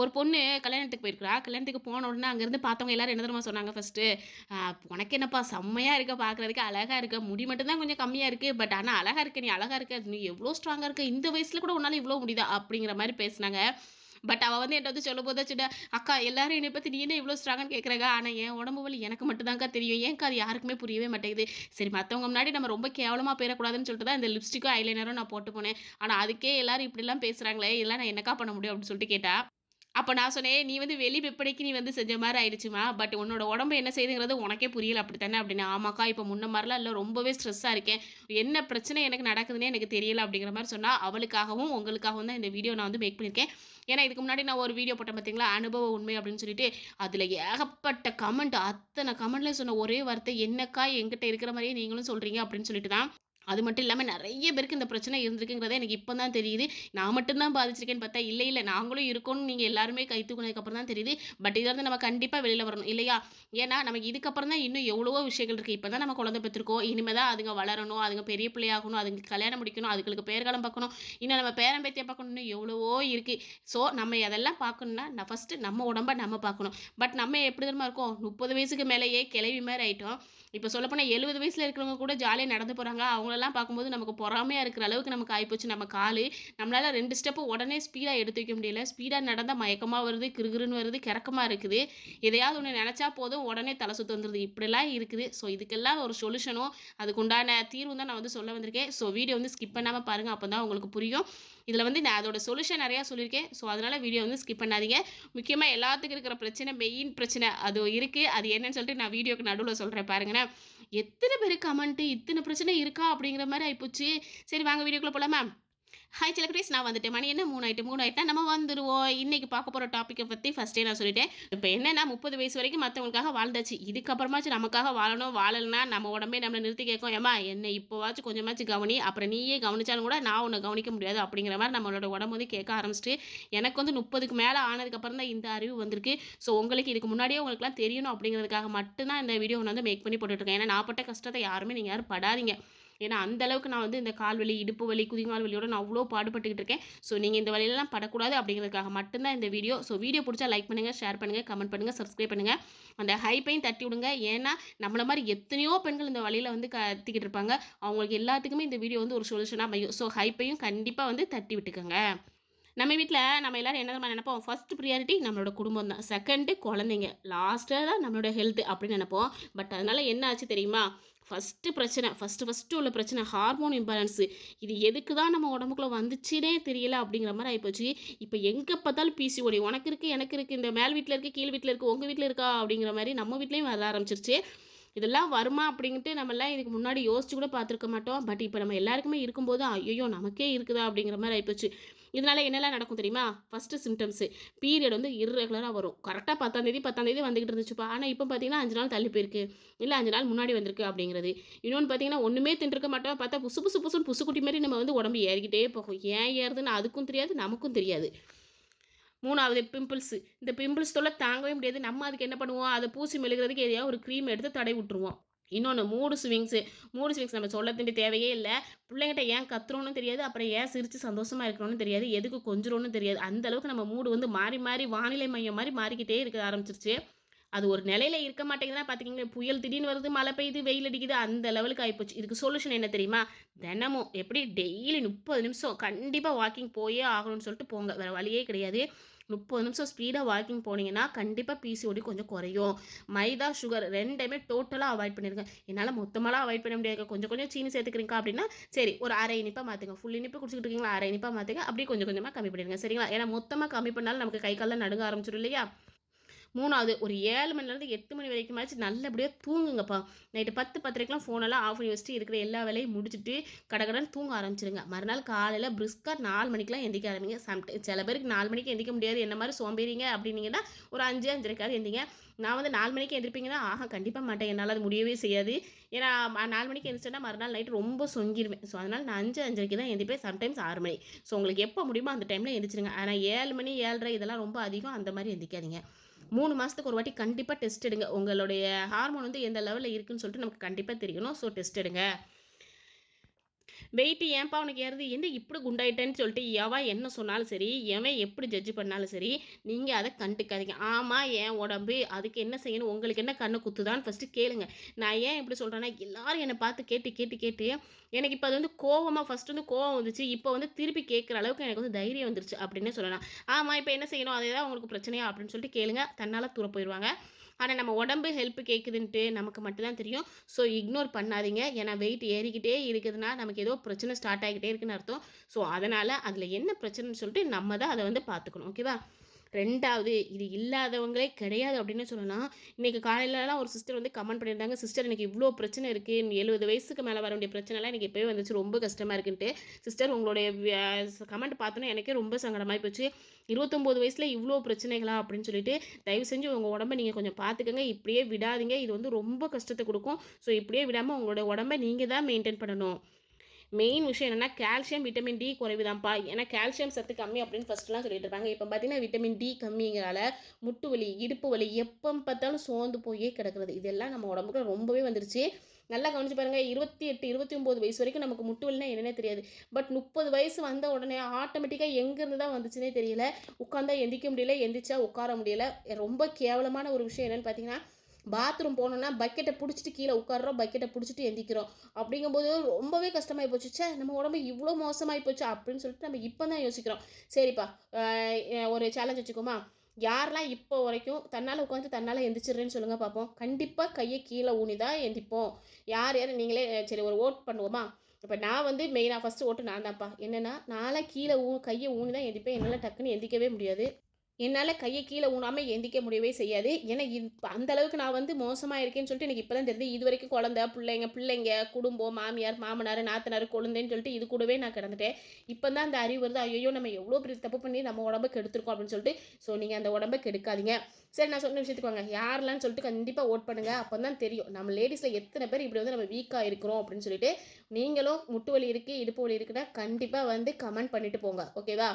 ஒரு பொண்ணு கல்யாணத்துக்கு போயிருக்கிறா. கல்யாணத்துக்கு போன உடனே அங்கேருந்து பார்த்தவங்க எல்லாரும் என்ன தெரியுமா சொன்னாங்க ஃபஸ்ட்டு உனக்கு என்னப்பா செம்மையாக இருக்க பார்க்குறதுக்கு அழகாக இருக்க. முடி மட்டும்தான் கொஞ்சம் கம்மியாக இருக்குது பட் ஆனால் அழகாக இருக்க நீ அழகாக இருக்க. நீ எவ்வளோ ஸ்ட்ராங்காக இருக்க. இந்த வயசில் கூட உன்னால் இவ்வளோ முடியுதா? அப்படிங்கிற மாதிரி பேசுனாங்க. பட் அவள் வந்து என்கிட்ட வந்து சொல்லும் போது சின்ன அக்கா எல்லாரும் என்னை பற்றி நீ என்ன இவ்வளோ ஸ்ட்ராங்னு கேட்குறாங்க ஆனால் என் உடம்பு வலி எனக்கு மட்டும்தான்க்கா தெரியும். ஏன்க்கா அது யாருக்குமே புரியவே மாட்டேங்குது. சரி மற்றவங்க முன்னாடி நம்ம ரொம்ப கேவலமாக போயிடக்கூடாதுன்னு சொல்லிட்டு தான் இந்த லிப்ஸ்டிக்கும் ஐலைனரும் நான் போட்டு போனேன். ஆனால் அதுக்கே எல்லாரும் இப்படிலாம் பேசுகிறாங்களே இதெல்லாம் நான் என்னக்கா பண்ண முடியும்? அப்படின்னு சொல்லிட்டு கேட்டா அப்போ நான் சொன்னேன் நீ வந்து வெளி வெப்படைக்கு நீ வந்து செஞ்ச மாதிரி ஆயிடுச்சுமா? பட் உன்னோட உடம்பு என்ன செய்யுங்கிறது உனக்கே புரியல அப்படி தானே? அப்படின்னு ஆமாக்கா இப்போ முன்ன மாதிரிலாம் இல்லை ரொம்பவே ஸ்ட்ரெஸ்ஸாக இருக்கேன். என்ன பிரச்சனை எனக்கு நடக்குதுன்னே எனக்கு தெரியல அப்படிங்கிற மாதிரி சொன்னால் அவளுக்காகவும் உங்களுக்காகவும் தான் இந்த வீடியோ நான் வந்து மேக் பண்ணியிருக்கேன். ஏன்னா இதுக்கு முன்னாடி நான் ஒரு வீடியோ போட்டேன் பார்த்தீங்களா? அனுபவ உண்மை அப்படின்னு சொல்லிட்டு அதில் ஏகப்பட்ட கமெண்ட் அத்தனை கமெண்ட்ல சொன்ன ஒரே வார்த்தை என்னக்கா எங்கிட்ட இருக்கிற மாதிரியே நீங்களும் சொல்கிறீங்க அப்படின்னு சொல்லிட்டு தான் அது மட்டும் இல்லாமல் நிறைய பேருக்கு இந்த பிரச்சனை இருந்திருக்குங்கிறத எனக்கு இப்போ தான் தெரியுது. நான் மட்டும்தான் பாதிச்சிருக்கேன்னு பார்த்தா இல்லை இல்லை நாங்களும் இருக்கோம்னு நீங்கள் எல்லாருமே கை தூக்குனதுக்கப்புறம் தான் தெரியுது. பட் இதை வந்து நம்ம கண்டிப்பாக வெளியில் வரணும் இல்லையா? ஏன்னா நமக்கு இதுக்கப்புறம் தான் இன்னும் எவ்வளவோ விஷயங்கள் இருக்குது இப்போ தான் நம்ம குழந்தை பெற்றிருக்கோம். இனிமேல் தான் அதுங்க வளரணும் அதுங்க பெரிய பிள்ளையாகணும் அதுங்க கல்யாணம் முடிக்கணும் அதுங்களுக்கு பேர்காலம் பார்க்கணும். இன்னும் நம்ம பேரம்பேத்தியை பார்க்கணும்னு பார்க்கணும் இன்னும் எவ்வளவோ இருக்குது ஸோ நம்ம அதெல்லாம் பார்க்கணுன்னா நான் ஃபஸ்ட்டு நம்ம உடம்ப நம்ம பார்க்கணும். பட் நம்ம எப்படி தெரியுமா இருக்கோம்? முப்பது வயசுக்கு மேலேயே கிளவி மாதிரி ஆகிட்டோம் இப்போ சொல்லப்போனால் எழுபது வயசில் இருக்கிறவங்க கூட ஜாலியாக நடந்து போகிறாங்க அவங்களெல்லாம் பார்க்கும்போது நமக்கு பொறாமையாக இருக்கிற அளவுக்கு நமக்கு ஆகிப்போச்சு நம்ம கால் நம்மளால் ரெண்டு ஸ்டெப்பு உடனே ஸ்பீடாக எடுத்து வைக்க முடியல. ஸ்பீடாக நடந்தால் மயக்கமாக வருது கிருகிருன்னு வருது கிறக்கமாக இருக்குது. எதையாவது ஒன்று நினச்சா போதும் உடனே தலை சுற்று வந்துடுது இப்படிலாம் இருக்குது. ஸோ இதுக்கெல்லாம் ஒரு சொல்யூஷனும் அதுக்குண்டான தீர்வு தான் நான் வந்து சொல்ல வந்திருக்கேன். ஸோ வீடியோ வந்து ஸ்கிப் பண்ணாமல் பாருங்கள் அப்போ தான் உங்களுக்கு புரியும். இதில் வந்து நான் அதோட சொல்யூஷன் நிறையா சொல்லியிருக்கேன். ஸோ அதனால் வீடியோ வந்து ஸ்கிப் பண்ணாதீங்க. முக்கியமாக எல்லாத்துக்கும் இருக்கிற பிரச்சனை மெயின் பிரச்சனை அது இருக்குது அது என்னன்னு சொல்லிட்டு நான் வீடியோக்கு நடுவில் சொல்கிறேன் பாருங்கண்ணே எத்தனை பேர் கமெண்ட்டு இத்தனை பிரச்சனை இருக்கா அப்படிங்கிற மாதிரி ஆகிப்போச்சு சரி வாங்க வீடியோக்குள்ளே போகலாமா ஹாய் சிலக்ரேஸ் நான் வந்துட்டேன். மணி என்ன? மூணு ஆயிட்டு மூணு ஆயிட்டா நம்ம வந்துடுவோம் இன்னைக்கு பார்க்க போகிற டாப்பிக்கை பற்றி ஃபஸ்ட்டே நான் சொல்லிட்டேன். இப்போ என்னன்னா முப்பது வயசு வரைக்கும் மற்றவங்களுக்காக வாழ்ந்தாச்சு. இதுக்கப்புறமாச்சும் நமக்காக வாழணும் வாழலைன்னா நம்ம உடம்பே நம்மளை நிறுத்தி கேட்கும். ஏமா என்னை இப்போவாச்சும் கொஞ்சமாச்சும் கவனி. அப்புறம் நீயே கவனிச்சாலும் கூட நான் உன்னை கவனிக்க முடியாது அப்படிங்கிற மாதிரி நம்மளோட உடம்பு வந்து கேட்க ஆரம்பிச்சிட்டு எனக்கு வந்து முப்பதுக்கு மேலே ஆனதுக்கப்புறம் தான் இந்த அறிவு வந்திருக்கு. ஸோ உங்களுக்கு இதுக்கு முன்னாடியே உங்களுக்குலாம் தெரியணும் அப்படிங்கிறதுக்காக மட்டும்தான் இந்த வீடியோ வந்து மேக் பண்ணி போட்டுட்ருக்கேன் ஏன்னா நான் பட்ட கஷ்டத்தை யாருமே நீங்கள் யாரும் படாதீங்க. ஏன்னா அந்த அளவுக்கு நான் வந்து இந்த கால் வலி இடுப்பு வலி குதிங்கால் வலியோட நான் அவ்வளோ பாடுபட்டுக்கிட்டு இருக்கேன். ஸோ நீங்கள் இந்த வழியெல்லாம் படக்கூடாது அப்படிங்கிறதுக்காக மட்டும்தான் இந்த வீடியோ. ஸோ வீடியோ பிடிச்சா லைக் பண்ணுங்கள் ஷேர் பண்ணுங்கள் கமெண்ட் பண்ணுங்கள் சப்ஸ்கிரைப் பண்ணுங்கள் அந்த ஹைப்பையும் தட்டி விடுங்க. ஏன்னா நம்மள மாதிரி எத்தனையோ பெண்கள் இந்த வழியில் வந்து கத்திக்கிட்டு இருப்பாங்க. அவங்களுக்கு எல்லாத்துக்குமே இந்த வீடியோ வந்து ஒரு சொல்யூஷனாக அமையும். ஸோ ஹைப்பையும் கண்டிப்பாக வந்து தட்டி விட்டுக்கோங்க. நம்ம வீட்டில் நம்ம எல்லோரும் என்ன நினைப்போம்? ஃபஸ்ட் ப்ரியாரிட்டி நம்மளோட குடும்பம் தான். செகண்டு குழந்தைங்க. லாஸ்ட்டாக தான் நம்மளோட ஹெல்த் அப்படின்னு நினைப்போம். பட் அதனால் என்ன ஆச்சு தெரியுமா? ஃபஸ்ட்டு பிரச்சனை ஃபஸ்ட்டு ஃபஸ்ட்டு உள்ள பிரச்சனை ஹார்மோன் இம்பேலன்ஸு இது எதுக்கு தான் நம்ம உடம்புக்குள்ளே வந்துச்சுனே தெரியல அப்படிங்கிற மாதிரி ஆகிப்போச்சு இப்போ எங்கே பார்த்தாலும் பிசிஓடி உனக்கு இருக்குது எனக்கு இருக்குது இந்த மேல் வீட்டில் இருக்குது கீழ் வீட்டில் இருக்குது உங்கள் வீட்டில் இருக்கா? அப்படிங்கிற மாதிரி நம்ம வீட்லேயும் வர ஆரம்பிச்சிருச்சு. இதெல்லாம் வருமா அப்படின்ட்டு நம்மளாம் இதுக்கு முன்னாடி யோசிச்சு கூட பார்த்துருக்க மாட்டோம். பட் இப்போ நம்ம எல்லாருக்குமே இருக்கும்போது ஐயோ நமக்கே இருக்குதா அப்படிங்கிற மாதிரி ஆகிப்போச்சு இதனால் என்னெல்லாம் நடக்கும் தெரியுமா? ஃபஸ்ட்டு சிம்டம்ஸு பீரியட் வந்து இர்ரெகுலராக வரும். கரெக்டாக பத்தாந்தேதி பத்தாந்தேதி வந்துகிட்டு இருந்துச்சுப்பா. ஆனால் இப்போ பார்த்தீங்கன்னா அஞ்சு நாள் தள்ளி போயிருக்கு. இல்லை அஞ்சு நாள் முன்னாடி வந்திருக்கு அப்படிங்கிறது. இன்னொன்று பார்த்தீங்கன்னா ஒன்றுமே தின்றுக்க மாட்டோம். பார்த்தா புசு புசு புசுன்னு புசுக்குட்டி மாதிரி நம்ம வந்து உடம்பு ஏறிக்கிட்டே போகும். ஏன் ஏறுதுன்னு அதுக்கும் தெரியாது நமக்கும் தெரியாது. மூணாவது பிம்பிள்ஸு இந்த பிம்பிள்ஸ் தொல்லை தாங்கவே முடியாது. நம்ம அதுக்கு என்ன பண்ணுவோம்? அதை பூசி மெழுகிறதுக்கு எதையாவது ஒரு க்ரீம் எடுத்து தடை விட்டுருவோம். இன்னொன்று மூடு ஸ்விங்ஸு மூடு ஸ்விங்ஸ் நம்ம சொல்ல வேண்டிய தேவையே இல்லை. பிள்ளைங்கிட்ட ஏன் கத்துறோன்னு தெரியாது அப்புறம் ஏன் சிரித்து சந்தோஷமாக இருக்கணும்னு தெரியாது எதுக்கு கொஞ்சிரோன்னு தெரியாது. அந்தளவுக்கு நம்ம மூடு வந்து மாறி மாறி வானிலை மையம் மாதிரி மாறிக்கிட்டே இருக்க ஆரம்பிச்சிருச்சு. அது ஒரு நிலையில இருக்க மாட்டேங்குதுன்னா பார்த்துக்கிங்க புயல் திடீர்னு வருது மழை பெய்யுது வெயில் அடிக்குது அந்த லெவலுக்கு ஆகிப்போச்சு இதுக்கு சொல்யூஷன் என்ன தெரியுமா? தினமும் எப்படி டெய்லி முப்பது நிமிஷம் கண்டிப்பாக வாக்கிங் போயே ஆகணும்னு சொல்லிட்டு போங்க. வேறு வழியே கிடையாது. முப்பது நிமிஷம் ஸ்பீடாக வாக்கிங் போனீங்கன்னா கண்டிப்பாக பிசிஓடி கொஞ்சம் குறையும். மைதா சுகர் ரெண்டுமே டோட்டலாக அவாய்ட் பண்ணிடுங்க என்னால் மொத்தமாலாம் அவாய்ட் பண்ண முடியாது கொஞ்சம் கொஞ்சம் சீனி சேர்த்துக்கிறீங்க அப்படின்னா சரி ஒரு அரை இனிப்பாக மாற்றுங்க ஃபுல் இனிப்பு குடிச்சிட்டு இருக்கீங்களா? அரை இனிப்பாக மாற்றுங்க அப்படியே கொஞ்சம் கொஞ்சமாக கம்மி பண்ணிடுங்க. சரிங்களா? ஏன்னா மொத்தமாக கம்மி பண்ணாலும் நமக்கு கை காலில் நடுங்க ஆரம்பிச்சிடும் இல்லையா? மூணாவது ஒரு ஏழு மணிலேருந்து எட்டு மணி வரைக்குமாச்சு நல்லபடியாக தூங்குங்கப்பா. நைட்டு பத்து பத்திரிக்கெலாம் ஃபோனெல்லாம் ஆஃப் பண்ணி வச்சுட்டு இருக்கிற எல்லா வேலையும் முடிச்சுட்டு கடகடன் தூங்க ஆரம்பிச்சிருங்க. மறுநாள் காலையில் பிரிஸ்காக நாலு மணிக்கெலாம் எந்திக்க ஆரம்பிங்க. சம்டை சில பேருக்கு நாலு மணிக்கு எந்திரிக்க முடியாது. என்ன மாதிரி சோம்பேறிங்க அப்படின்னீங்கன்னா ஒரு அஞ்சு அஞ்சரைக்காவது எந்திங்க. நான் வந்து நாலு மணிக்கு எந்திரிப்பீங்கன்னா ஆஹா கண்டிப்பாக மாட்டேன். என்னால் அது முடியவே செய்யாது. ஏன்னா நாலு மணிக்கு எந்திரிச்சேன்னா மறுநாள் நைட்டு ரொம்ப சொங்கிடுவேன் ஸோ அதனால் நான் அஞ்சு அஞ்சரைக்கு தான் எந்திரிப்பேன். சம்டைம்ஸ் ஆறு மணி. ஸோ உங்களுக்கு எப்போ முடியுமோ அந்த டைமில் எந்திரிச்சிருங்க. ஆனால் ஏழு மணி ஏழரை இதெல்லாம் ரொம்ப அதிகம். அந்த மாதிரி எந்திக்காதீங்க மூணு மாதத்துக்கு ஒரு வாட்டி கண்டிப்பாக டெஸ்ட் எடுங்க. உங்களுடைய ஹார்மோன் வந்து எந்த லெவலில் இருக்குன்னு சொல்லிட்டு நமக்கு கண்டிப்பாக தெரியணும். ஸோ டெஸ்ட் எடுங்க. வெயிட்டு ஏன்பா உனக்கு ஏறுது? என்ன இப்படி குண்டாயிட்டேன்னு சொல்லிட்டு எவன் என்ன சொன்னாலும் சரி எவன் எப்படி ஜட்ஜ் பண்ணாலும் சரி நீங்கள் அதை கண்டுக்காதீங்க. ஆமாம் என் உடம்பு அதுக்கு என்ன செய்யணும்? உங்களுக்கு என்ன கண்ணை குத்துதான்னு ஃபஸ்ட்டு கேளுங்க. நான் ஏன் இப்படி சொல்கிறேன்னா எல்லாரும் என்னை பார்த்து கேட்டு கேட்டு கேட்டு எனக்கு இப்போ அது வந்து கோவமாக ஃபஸ்ட்டு வந்து கோவம் வந்துச்சு. இப்போ வந்து திருப்பி கேட்குற அளவுக்கு எனக்கு வந்து தைரியம் வந்துருச்சு அப்படின்னு சொல்லலாம். ஆமாம் இப்போ என்ன செய்யணும்? அதே தான் உங்களுக்கு பிரச்சனையா? அப்படின்னு சொல்லிட்டு கேளுங்க. தன்னால் தூர போயிடுவாங்க ஆனால் நம்ம உடம்பு ஹெல்ப் கேட்குதுன்ட்டு நமக்கு மட்டும்தான் தெரியும். ஸோ இக்னோர் பண்ணாதீங்க. ஏன்னா வெயிட் ஏறிக்கிட்டே இருக்குதுன்னா நமக்கு ஏதோ பிரச்சனை ஸ்டார்ட் ஆகிக்கிட்டே இருக்குன்னு அர்த்தம். ஸோ அதனால் அதில் என்ன பிரச்சனைன்னு சொல்லிட்டு நம்ம தான் அதை வந்து பார்த்துக்கணும். ஓகேவா ரெண்டாவது இது இல்லாதவங்களே கிடையாது அப்படின்னு சொல்லலாம் இன்றைக்கி காலையிலலாம் ஒரு சிஸ்டர் வந்து கமெண்ட் பண்ணியிருந்தாங்க. சிஸ்டர் எனக்கு இவ்வளோ பிரச்சனை இருக்குது எழுபது வயசுக்கு மேலே வர வேண்டிய பிரச்சனைலாம் எனக்கு இப்போயே வந்துச்சு. ரொம்ப கஷ்டமாக இருக்குன்ட்டு. சிஸ்டர் உங்களுடைய கமெண்ட் பார்த்தோன்னே எனக்கே ரொம்ப சங்கடமாகி போச்சு. இருபத்தொம்போது வயசில் இவ்வளோ பிரச்சனைகளா? அப்படின்னு சொல்லிட்டு தயவு செஞ்சு உங்கள் உடம்ப நீங்கள் கொஞ்சம் பார்த்துக்கங்க இப்படியே விடாதீங்க. இது வந்து ரொம்ப கஷ்டத்தை கொடுக்கும். ஸோ இப்படியே விடாமல் உங்களோட உடம்ப நீங்கள் தான் மெயின்டைன் பண்ணணும். மெயின் விஷயம் என்னென்னா கால்சியம் விட்டமின் டி குறைவு தான்ப்பா ஏன்னா கால்சியம் சத்து கம்மி அப்படின்னு ஃபஸ்ட்டுலாம் சொல்லிட்டு இருப்பாங்க. இப்போ பார்த்தீங்கன்னா விட்டமின் டி கம்மிங்கிறால முட்டு வலி இடுப்பு வலி எப்போ பார்த்தாலும் சோர்ந்து போயே கிடக்குறது. இதெல்லாம் நம்ம உடம்புக்கு ரொம்பவே வந்துருச்சு. நல்லா கவனிச்சு பாருங்கள் இருபத்தி எட்டு இருபத்தி ஒம்பது வயசு வரைக்கும் நமக்கு முட்டு வலினா என்னன்னே தெரியாது. பட் முப்பது வயசு வந்த உடனே ஆட்டோமேட்டிக்காக எங்கேருந்து தான் வந்துச்சுன்னே தெரியல. உட்காந்தா எந்திக்க முடியல எந்திரிச்சா உட்கார முடியல. ரொம்ப கேவலமான ஒரு விஷயம் என்னென்னு பார்த்தீங்கன்னா பாத்ரூம் போனோன்னா பக்கெட்டை பிடிச்சிட்டு கீழே உட்காடுறோம் பக்கெட்டை பிடிச்சிட்டு எந்திக்கிறோம். அப்படிங்கும்போது ரொம்பவே கஷ்டமாகி போச்சு. சே நம்ம உடம்பு இவ்வளோ மோசமாகி போச்சு அப்படின்னு சொல்லிட்டு நம்ம இப்போ தான் யோசிக்கிறோம். சரிப்பா ஒரு சேலஞ்ச் வச்சுக்கோமா யாரெல்லாம் இப்போ வரைக்கும் தன்னால் உட்காந்து தன்னால் எந்திரிச்சிடுறேன்னு சொல்லுங்கள் பார்ப்போம் கண்டிப்பாக கையை கீழே ஊனி தான் எந்திப்போம். யார் யார் நீங்களே சரி ஒரு ஓட் பண்ணுவோமா? இப்போ நான் வந்து மெயினாக ஃபஸ்ட்டு ஓட்டு நான் தான்ப்பா. என்னென்னா நான்லாம் கீழே ஊ கையை ஊனி தான் எந்திப்பேன். என்னால் டக்குன்னு எந்திக்கவே முடியாது. என்னால் கையை கீழே ஊனாமல் எந்திக்க முடியவே செய்யாது. ஏன்னா இப்போ அந்த அளவுக்கு நான் வந்து மோசமாக இருக்கேன்னு சொல்லிட்டு எனக்கு இப்போ தான் தெரியுது. இது வரைக்கும் குழந்த பிள்ளைங்க பிள்ளைங்க குடும்பம் மாமியார் மாமனார் நாத்தனார் குழந்தைன்னு சொல்லிட்டு இது கூடவே நான் கிடந்துட்டேன். இப்போ தான் அந்த அறிவு வருது. ஐயோ நம்ம எவ்வளோ பெரிய தப்பு பண்ணி நம்ம உடம்புக்கு கெடுத்துருக்கோம் அப்படின்னு சொல்லிட்டு ஸோ நீங்கள் அந்த உடம்பை கெடுக்காதீங்க. சரி நான் சொன்ன விஷயத்துக்கு வாங்க யாரெல்லாம் சொல்லிட்டு கண்டிப்பாக ஓட் பண்ணுங்கள் அப்போ தான் தெரியும். நம்ம லேடிஸில் எத்தனை பேர் இப்படி வந்து நம்ம வீக்காக இருக்கிறோம் அப்படின்னு சொல்லிட்டு நீங்களும் முட்டு வலி இருக்குது இடுப்பு வலி இருக்குன்னா கண்டிப்பாக வந்து கமெண்ட் பண்ணிட்டு போங்க. ஓகேவா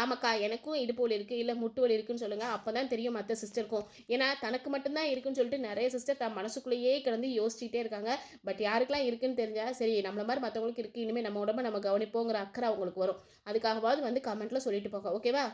ஆமாக்கா எனக்கும் இடுப்பு வலி இருக்குது இல்லை முட்டு வலி இருக்குன்னு சொல்லுங்கள் அப்போ தான் தெரியும் மற்ற சிஸ்டருக்கும். ஏன்னா தனக்கு மட்டும்தான் இருக்குன்னு சொல்லிட்டு நிறைய சிஸ்டர் தன் மனசுக்குள்ளேயே கிடந்து யோசிச்சுட்டே இருக்காங்க. பட் யாருக்கெல்லாம் இருக்குன்னு தெரிஞ்சால் சரி நம்மள மாதிரி மற்றவங்களுக்கு இருக்குது இனிமேல் நம்ம உடம்ப நம்ம கவனிப்போங்கிற அக்கறை அவங்களுக்கு வரும். அதுக்காகவாவது வந்து கமெண்ட்டில் சொல்லிட்டு போங்க ஓகேவா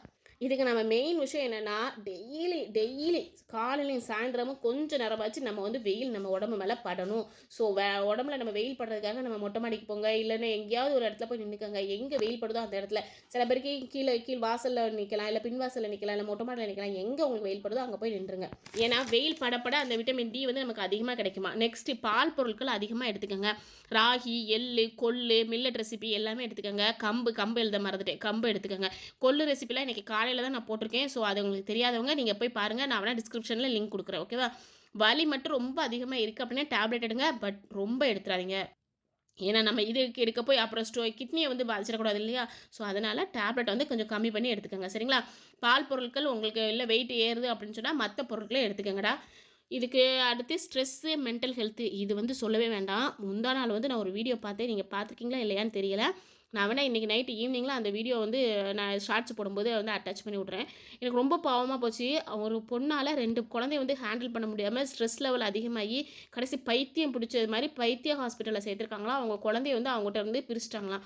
இதுக்கு நம்ம மெயின் விஷயம் என்னென்னா டெய்லி டெய்லி காலையிலையும் சாயந்தரமும் கொஞ்சம் நேரமாச்சு நம்ம வந்து வெயில் நம்ம உடம்பு மேலே படணும். ஸோ வே உடம்புல நம்ம வெயில் படுறதுக்காக நம்ம மொட்டை மாடிக்கு போங்க இல்லைன்னா எங்கேயாவது ஒரு இடத்துல போய் நின்றுக்கோங்க எங்கே வெயில் படுதோ அந்த இடத்துல. சில பேருக்கு கீழே கீழ் வாசலில் நிற்கலாம் இல்லை பின் வாசலில் நிற்கலாம் இல்லை மொட்டை மாடலில் நிற்கலாம் எங்கே உங்களுக்கு வெயில் படுதோ அங்கே போய் நின்றுங்க. ஏன்னா வெயில் படப்பட அந்த விட்டமின் டி வந்து நமக்கு அதிகமாக கிடைக்குமா? நெக்ஸ்ட்டு பால் பொருட்கள் அதிகமாக எடுத்துக்கோங்க. ராகி எள்ளு கொள்ளு மில்லட் ரெசிபி எல்லாமே எடுத்துக்கோங்க. கம்பு கம்பு எழுத மறந்துட்டேன். கம்பு எடுத்துக்கோங்க. கொள்ளு ரெசிபிலாம் இன்றைக்கி காலையில் தான் நான் போட்டிருக்கேன். ஸோ அது உங்களுக்கு தெரியாதவங்க நீங்கள் போய் பாருங்கள் நான் வேணால் டிஸ்கிரிப்ஷனில் லிங்க் கொடுக்குறேன் ஓகேவா வலி மட்டும் ரொம்ப அதிகமாக இருக்குது அப்படின்னா டேப்லெட் எடுங்க பட் ரொம்ப எடுத்துடாதீங்க ஏன்னா நம்ம இது எடுக்க போய் அப்புறம் ஸ்டோ கிட்னியை வந்து பாதிச்சிடக்கூடாது இல்லையா? ஸோ அதனால் டேப்லெட் வந்து கொஞ்சம் கம்மி பண்ணி எடுத்துக்கோங்க. சரிங்களா? பால் பொருட்கள் உங்களுக்கு இல்லை வெயிட் ஏறுது அப்படின்னு சொன்னால் மற்ற பொருட்களை எடுத்துக்கோங்கடா. இதுக்கு அடுத்து ஸ்ட்ரெஸ்ஸு மென்டல் ஹெல்த்து இது வந்து சொல்லவே வேண்டாம். முந்தா நாள் வந்து நான் ஒரு வீடியோ பார்த்தேன். நீங்கள் பார்த்துருக்கீங்களா இல்லையான்னு தெரியல. நான் வேணால் இன்றைக்கி நைட்டு ஈவினிங்கில் அந்த வீடியோ வந்து நான் ஷார்ட்ஸ் போடும்போது வந்து அட்டாச் பண்ணி விட்றேன். எனக்கு ரொம்ப பாவமாக போச்சு. ஒரு பொண்ணால் ரெண்டு குழந்தைய வந்து ஹேண்டில் பண்ண முடியாமல் ஸ்ட்ரெஸ் லெவல் அதிகமாகி கடைசி பைத்தியம் பிடிச்சது மாதிரி பைத்திய ஹாஸ்பிட்டலில் சேர்த்துருக்காங்களா? அவங்க குழந்தைய வந்து அவங்ககிட்ட வந்து பிரிச்சிட்டாங்களாம்.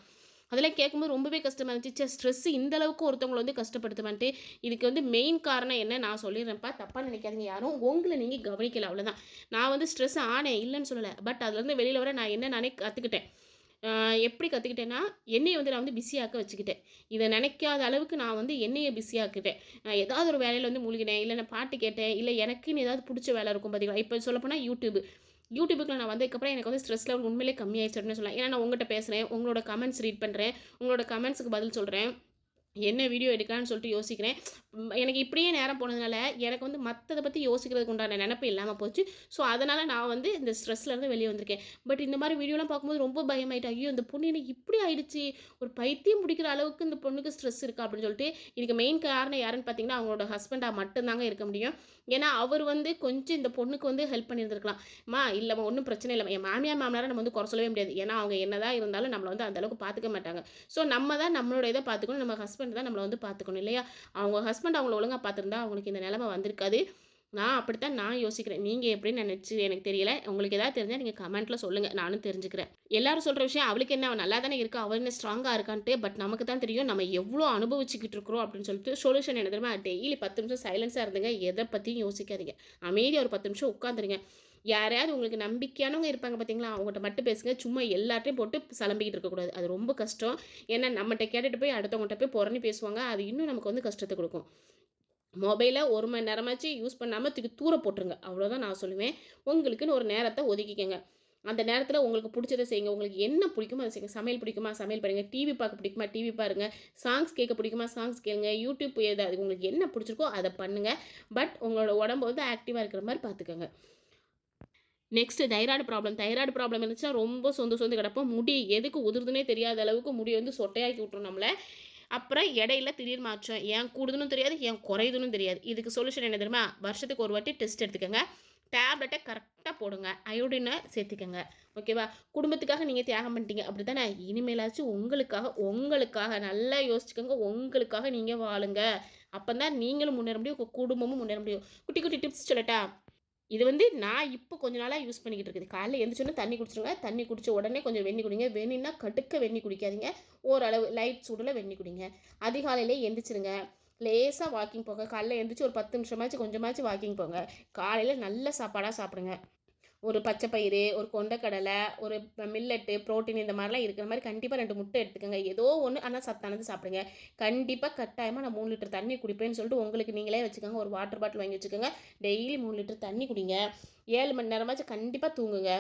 அதெல்லாம் கேட்கும்போது ரொம்பவே கஷ்டமாக இருந்துச்சு. ஸ்ட்ரெஸ் இந்த அளவுக்கு ஒருத்தவங்களை வந்து கஷ்டப்படுத்துமான்ட்டு. இதுக்கு வந்து மெயின் காரணம் என்ன? நான் சொல்லிடுறேன்ப்பா. தப்பாக நினைக்காதீங்க. யாரும் உங்களை நீங்கள் கவனிக்கல. அவ்வளோதான் நான் வந்து ஸ்ட்ரெஸ் ஆனேன். இல்லைன்னு சொல்லலை. பட் அதுலேருந்து வெளியில் வர நான் என்ன நானே கற்றுக்கிட்டேன் எப்படி கற்றுக்கிட்டேன்னா என்னையை வந்து நான் வந்து பிஸியாக்க வச்சுக்கிட்டேன். இதை நினைக்காத அளவுக்கு நான் வந்து என்னையை பிஸியாக்கிட்டேன் நான் ஏதாவது ஒரு வேலையில் வந்து மூழ்கினேன் இல்லை நான் பாட்டு கேட்டேன் இல்லை எனக்குன்னு ஏதாவது பிடிச்ச வேலை இருக்கும் பார்த்தீங்களா இப்போ சொல்லப்போனால் யூடியூப் யூடியூபுக்கு நான் வந்ததுக்கப்புறம் எனக்கு வந்து ஸ்ட்ரெஸ் லெவல் உண்மையிலே கம்மியாயிடுச்சுன்னு சொல்லலாம். ஏன்னா நான் உங்கள்கிட்ட பேசுகிறேன் உங்களோட கமெண்ட்ஸ் ரீட் பண்ணுறேன் உங்களோட கமெண்ட்ஸுக்கு பதில் சொல்கிறேன் என்ன வீடியோ எடுக்கலான்னு சொல்லிட்டு யோசிக்கிறேன். எனக்கு இப்படியே நேரம் போனதுனால எனக்கு வந்து மற்றதை பற்றி யோசிக்கிறதுக்கு உண்டான நினப்பு இல்லாமல் போச்சு. ஸோ அதனால் நான் வந்து இந்த ஸ்ட்ரெஸ்லேருந்து வெளியே வந்திருக்கேன். பட் இந்த மாதிரி வீடியோலாம் பார்க்கும்போது ரொம்ப பயமாயிட்டு ஐயோ இந்த பொண்ணு எனக்கு இப்படி ஆயிடுச்சு. ஒரு பைத்தியம் பிடிக்கிற அளவுக்கு இந்த பொண்ணுக்கு ஸ்ட்ரெஸ் இருக்கா அப்படின்னு சொல்லிட்டு இதுக்கு மெயின் காரணம் யாருன்னு பார்த்தீங்கன்னா அவங்களோட ஹஸ்பண்டாக மட்டும்தாங்க இருக்க முடியும். ஏன்னா அவர் வந்து கொஞ்சம் இந்த பொண்ணுக்கு வந்து ஹெல்ப் பண்ணியிருந்துருக்கலாம். மா இல்லை ஒன்றும் பிரச்சனை இல்லை என் மாமியார் மாமனாரை நம்ம வந்து குறை சொல்லவே முடியாது. ஏன்னா அவங்க என்னதான் இருந்தாலும் நம்மளை வந்து அந்தளவுக்கு பார்த்துக்க மாட்டாங்க. ஸோ நம்ம தான் நம்மளோட இதை பார்த்துக்கணும் நம்ம ஹஸ்பண்ட் தான் நம்மளை வந்து பார்த்துக்கணும் இல்லையா? அவங்க ஹஸ்பண்ட் அவங்கள ஒழுங்காக பார்த்துருந்தா அவங்களுக்கு இந்த நிலமை வந்திருக்காது. நான் அப்படித்தான் நான் யோசிக்கிறேன். நீங்கள் எப்படின்னு நினச்சி எனக்கு தெரியல. உங்களுக்கு எதாவது தெரிஞ்சால் நீங்கள் கமெண்ட்டில் சொல்லுங்கள் நானும் தெரிஞ்சுக்கிறேன். எல்லாரும் சொல்கிற விஷயம் அவளுக்கு என்ன? நல்லா தானே இருக்கா? அவள் என்ன ஸ்ட்ராங்காக இருக்கான்ட்டு பட் நமக்கு தான் தெரியும். நம்ம எவ்வளோ அனுபவிச்சுக்கிட்டு இருக்கிறோம் அப்படின்னு சொல்லிட்டு சொல்யூஷன் என்ன தெரியுமா? டெய்லி பத்து நிமிஷம் சைலன்ஸாக இருந்துங்க. எதை பற்றியும் யோசிக்காதீங்க. அமைதியாக ஒரு பத்து நிமிஷம் உட்காந்துருங்க யாரையாவது உங்களுக்கு நம்பிக்கையானவங்க இருப்பாங்க பார்த்தீங்களா? அவங்ககிட்ட மட்டும் பேசுங்க. சும்மா எல்லாத்தையும் போட்டு சலம்பிக்கிட்டு இருக்கக்கூடாது. அது ரொம்ப கஷ்டம். ஏன்னா நம்மகிட்ட கேட்டுட்டு போய் அடுத்தவங்ககிட்ட போய் புறணி பேசுவாங்க. அது இன்னும் நமக்கு வந்து கஷ்டத்தை கொடுக்கும். மொபைலை ஒரு மணி நேரமாச்சு யூஸ் பண்ணாமல் தூக்கி தூர போட்டுருங்க. அவ்வளோதான் நான் சொல்லுவேன். உங்களுக்குன்னு ஒரு நேரத்தை ஒதுக்கிக்கங்க. அந்த நேரத்தில் உங்களுக்கு பிடிச்சதை செய்யுங்க. உங்களுக்கு என்ன பிடிக்குமோ அதை செய்யுங்க. சமையல் பிடிக்குமா? சமையல் பாருங்க. டிவி பார்க்க பிடிக்குமா? டிவி பாருங்கள் சாங்ஸ் கேட்க பிடிக்குமா? சாங்ஸ் கேளுங்க. யூடியூப் ஏதாவது உங்களுக்கு என்ன பிடிச்சிருக்கோ அதை பண்ணுங்கள் பட் உங்களோட உடம்பு வந்து ஆக்டிவாக இருக்கிற மாதிரி பார்த்துக்கோங்க. Next thyroid problem thyroid problem இருந்துச்சுன்னா ரொம்ப சொந்து சொந்து கிடப்போம். முடி எதுக்கு உதிர்துனே தெரியாத அளவுக்கு முடி வந்து சொட்டையாக்கி விட்ரும் நம்மளை. அப்புறம் இடையில திடீர் மாற்றம். ஏன் கூடுதுன்னு தெரியாது ஏன் குறையுதுன்னு தெரியாது. இதுக்கு சொல்யூஷன் என்ன தெரியுமா? வருஷத்துக்கு ஒரு வாட்டி டெஸ்ட் எடுத்துக்கோங்க. டேப்லெட்டை கரெக்டாக போடுங்க. அயோடினை சேர்த்துக்கோங்க. ஓகேவா குடும்பத்துக்காக நீங்கள் தியாகம் பண்ணிட்டீங்க அப்படி தானே இனிமேலாச்சும் உங்களுக்காக உங்களுக்காக நல்லா யோசிச்சுக்கோங்க. உங்களுக்காக நீங்கள் வாழுங்க. அப்போ தான் நீங்களும் முன்னேற முடியும் உங்கள் குடும்பமும் முன்னேற முடியும். குட்டி குட்டி டிப்ஸ் சொல்லட்டா? இது வந்து நான் இப்போ கொஞ்ச நாளாக யூஸ் பண்ணிக்கிட்டு இருக்குது. காலையில் எழுந்திரிச்சோன்னே தண்ணி குடிச்சிருங்க. தண்ணி குடிச்ச உடனே கொஞ்சம் வெந்நி குடிங்க. வெந்நின்னா கடுக்க வெந்நி குடிக்காதீங்க. ஓரளவு லைட் சூடில் வெந்நி குடிங்க. அதிகாலையிலே எந்திரிச்சிருங்க. லேசாக வாக்கிங் போங்க. காலையில் எழுந்திரிச்சு ஒரு பத்து நிமிஷமாச்சும் கொஞ்சமாச்சும் வாக்கிங் போங்க. காலையில் நல்ல சாப்பாடாக சாப்பிடுங்க. ஒரு பச்சை பயிறு ஒரு கொண்டக்கடலை ஒரு மில்லட்டு ப்ரோட்டீன் இந்த மாதிரிலாம் இருக்கிற மாதிரி கண்டிப்பாக ரெண்டு முட்டை எடுத்துக்கோங்க. ஏதோ ஒன்று ஆனால் சத்தானது சாப்பிடுங்க. கண்டிப்பாக கட்டாயமாக நான் மூணு லிட்டர் தண்ணி குடிப்பேன்னு சொல்லிட்டு உங்களுக்கு நீங்களே வச்சுக்கோங்க. ஒரு வாட்டர் பாட்டில் வாங்கி வச்சுக்கோங்க. டெய்லி மூணு லிட்டர் தண்ணி குடிங்க. ஏழு மணி நேரமாச்சும் கண்டிப்பாக தூங்குங்க.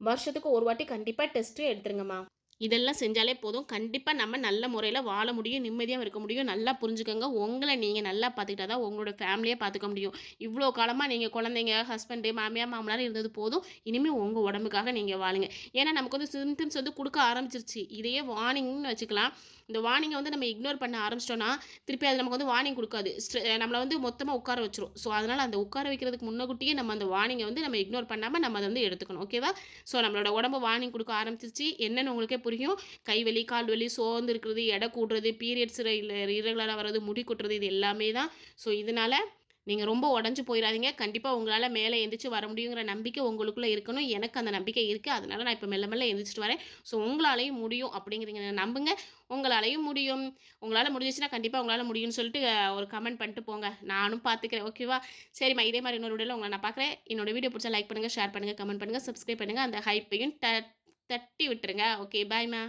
வருஷத்துக்கு ஒரு வாட்டி கண்டிப்பாக டெஸ்ட்டு எடுத்துருங்கம்மா. இதெல்லாம் செஞ்சாலே போதும். கண்டிப்பாக நம்ம நல்ல முறையில் வாழ முடியும் நிம்மதியாக இருக்க முடியும். நல்லா புரிஞ்சுக்கோங்க. உங்களை நீங்கள் நல்லா பார்த்துக்கிட்டா தான் உங்களோட ஃபேமிலியை பார்த்துக்க முடியும். இவ்வளோ காலமாக நீங்கள் குழந்தைங்க ஹஸ்பண்டு மாமியார் மாமனார் இருந்தது போதும். இனிமேல் உங்கள் உடம்புக்காக நீங்கள் வாழுங்க. ஏன்னா நமக்கு வந்து சிம்டம்ஸ் வந்து கொடுக்க ஆரம்பிச்சிருச்சு. இதையே வார்னிங்னு வச்சுக்கலாம். இந்த வார்னிங்கை வந்து நம்ம இக்னோர் பண்ண ஆரம்பிச்சிட்டோன்னா திருப்பி அது நமக்கு வந்து வார்னிங் கொடுக்காது. நம்மளை வந்து மொத்தமாக உட்கார வச்சிரும். ஸோ அதனால் அந்த உட்கார வைக்கிறதுக்கு முன்னக்கூட்டியே நம்ம அந்த வார்னிங்கை வந்து நம்ம இக்னோர் பண்ணாமல் நம்ம அதை வந்து எடுத்துக்கணும். ஓகேவா ஸோ நம்மளோட உடம்பு வார்னிங் கொடுக்க ஆரம்பிச்சிருச்சு. என்னென்னு உங்களுக்கே புரியும். கைவலி கால் வலி சோர்ந்து இருக்கிறது எடை கூடுறது பீரியட்ஸ் இரகுலராக வர்றது முடி கொட்டுறது இது எல்லாமே தான். ஸோ இதனால் நீங்கள் ரொம்ப உடஞ்சி போயிடாதீங்க கண்டிப்பாக உங்களால் மேலே எந்திரிச்சு வர முடியுங்கிற நம்பிக்கை உங்களுக்குள்ளே இருக்கணும். எனக்கு அந்த நம்பிக்கை இருக்குது அதனால் நான் இப்போ மெல்ல மெல்ல எந்திரிச்சிட்டு வரேன். ஸோ உங்களாலையும் முடியும் அப்படிங்கிறீங்க. நம்புங்க. உங்களாலையும் முடியும். உங்களால் முடிஞ்சிச்சுன்னா கண்டிப்பாக உங்களால் முடியும்னு சொல்லிட்டு ஒரு கமெண்ட் பண்ணிட்டு போங்க. நானும் பார்த்துக்கிறேன் ஓகேவா சரிம்மா. இதே மாதிரி இன்னொரு வீடியோவில் உங்களை நான் பார்க்குறேன் என்னோட வீடியோ பிடிச்சா லைக் பண்ணுங்கள் ஷேர் பண்ணுங்கள் கமெண்ட் பண்ணுங்கள் சப்ஸ்கிரைப் பண்ணுங்கள் அந்த ஹைப்பையும் ட தட்டி விட்டுருங்க. ஓகே பாய்மா